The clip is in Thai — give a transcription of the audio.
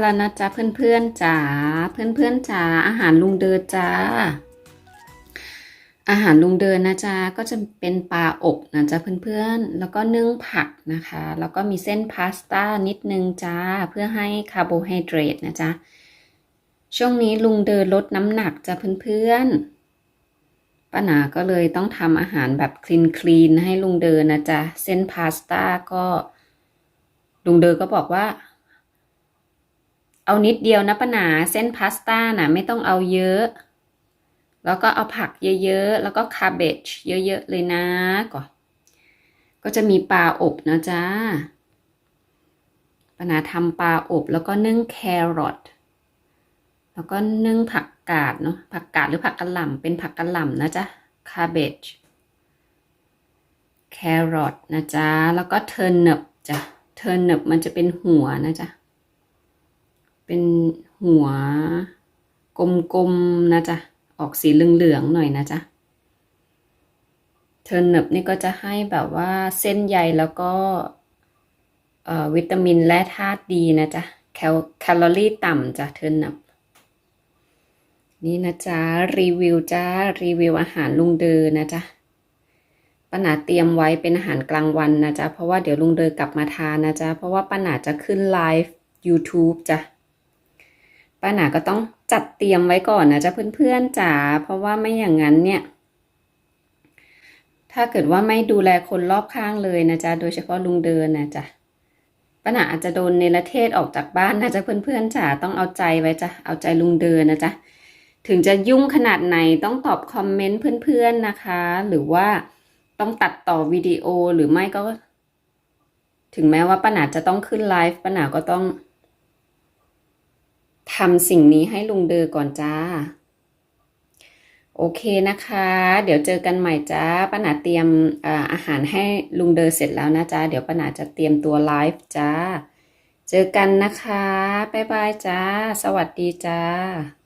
แล้วนะจ๊ะเพื่อนๆจ๋าเพื่อนๆจ๋าอาหารลุงเดินจ้า อาหารลุงเดินนะจ๊ะก็จะเป็นปลาอบนะจ๊ะเพื่อนๆ แล้วก็นึ่งผักนะคะ แล้วก็มีเส้นพาสต้านิดนึงจ้าเพื่อให้คาร์โบไฮเดรตนะจ๊ะช่วงนี้ลุงเดินลดน้ำหนักจ้ะเพื่อนๆป้าหนาก็เลยต้องทำอาหารแบบคลีนคลีนให้ลุงเดินนะจ๊ะเส้นพาสต้าก็ลุงเดินก็บอกว่า เอานิดเดียวนะป้าหนาเส้นพาสต้าน่ะไม่ต้องเอาเยอะ แล้วก็เอาผักเยอะๆ แล้วก็คาเบจเยอะๆ เลยนะก็ก็จะมีปลาอบนะจ๊ะป้าหนาทำปลาอบแล้วก็นึ่งแครอทแล้วก็นึ่งผักกาดเนาะผักกาดหรือผักกะหล่ำเป็นผักกะหล่ำนะจ๊ะคาเบจแครอทนะจ๊ะแล้วก็เทอร์เนบจ้ะเทอร์เนบมันจะเป็นหัวนะจ๊ะ เป็นหัวกลมๆนะจ๊ะ ออกสีเหลืองๆหน่อยนะจ๊ะเทอร์เนบนี่ก็จะให้แบบว่าเส้นใยแล้วก็วิตามินและธาตุดีนะจ๊ะแคลแคลอรี่ต่ำจ้ะเทอร์เนบนี่นะจ๊ะ รีวิวจ้ารีวิวอาหารลุงเดอนะจ๊ะป้าหนาเตรียมไว้เป็นอาหารกลางวันนะจ๊ะ เพราะว่าเดี๋ยวลุงเดอกลับมาทานนะจ๊ะ เพราะว่าป้าหนาจะขึ้นไลฟ์ YouTube จ้ะ ป้าหนาก็ต้องจัดเตรียมไว้ก่อนนะจ๊ะเพื่อนๆจ๋าเพราะว่าไม่อย่างนั้นเนี่ย ถ้าเกิดว่าไม่ดูแลคนรอบข้างเลยนะจ๊ะโดยเฉพาะลุงเดินนะจ๊ะป้าหนาอาจจะโดนเนรเทศออกจากบ้านนะจ๊ะเพื่อนๆจ๋าต้องเอาใจไว้จ้ะเอาใจลุงเดินนะจ๊ะถึงจะยุ่งขนาดไหนต้องตอบคอมเมนต์เพื่อนๆนะคะ หรือว่าต้องตัดต่อวิดีโอหรือไม่ก็ ถึงแม้ว่าป้าหนาจะต้องขึ้นไลฟ์ป้าหนาก็ต้อง ทำสิ่งนี้ให้ลุงเดอก่อนจ้า โอเคนะคะ เดี๋ยวเจอกันใหม่จ้าป้าหนาเตรียมอาหารให้ลุงเดอเสร็จแล้วนะจ้าเดี๋ยวป้าหนาจะเตรียมตัวไลฟ์จ้า เจอกันนะคะ บ๊ายบายจ้า สวัสดีจ้า